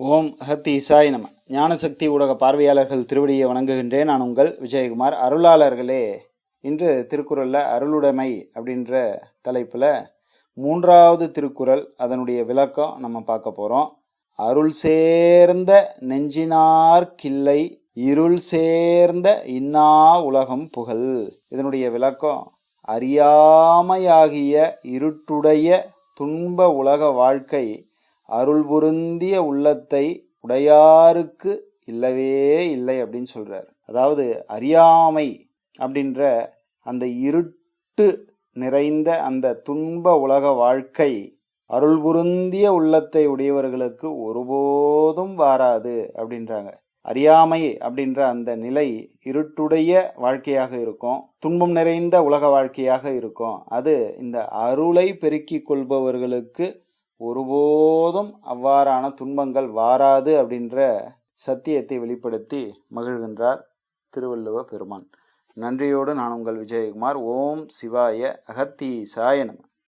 ஓம் அகத்தி இசாய் நம. ஞானசக்தி ஊடக பார்வையாளர்கள் திருவடியை வணங்குகின்றேன். நான் உங்கள் விஜயகுமார். அருளாளர்களே இன்று திருக்குறளில் அருளுடைமை அப்படின்ற தலைப்பில் மூன்றாவது திருக்குறள் அதனுடைய விளக்கம் நம்ம பார்க்க போகிறோம் அருள் சேர்ந்த நெஞ்சினார் கிள்ளை இருள் சேர்ந்த இன்னா உலகம் புகழ். இதனுடைய விளக்கம் அறியாமையாகிய இருட்டுடைய துன்ப உலக வாழ்க்கை அருள் பொருந்திய உள்ளத்தை உடையாருக்கு இல்லவே இல்லை அப்படின்னு சொல்கிறார் அதாவது அறியாமை அப்படின்ற அந்த இருட்டு நிறைந்த அந்த துன்ப உலக வாழ்க்கை அருள் பொருந்திய உள்ளத்தை உடையவர்களுக்கு ஒருபோதும் வாராது அப்படின்றாங்க. அறியாமை அப்படின்ற அந்த நிலை இருட்டுடைய வாழ்க்கையாக இருக்கும் துன்பம் நிறைந்த உலக வாழ்க்கையாக இருக்கும். அது இந்த அருளை பெருக்கிக் கொள்பவர்களுக்கு ஒருபோதும் அவ்வாறான துன்பங்கள் வாராது அப்படின்ற சத்தியத்தை வெளிப்படுத்தி மகிழ்கின்றார் திருவள்ளுவ பெருமான். நன்றியோடு நான் உங்கள் விஜயகுமார். ஓம் சிவாய அகத்தீசாய நம.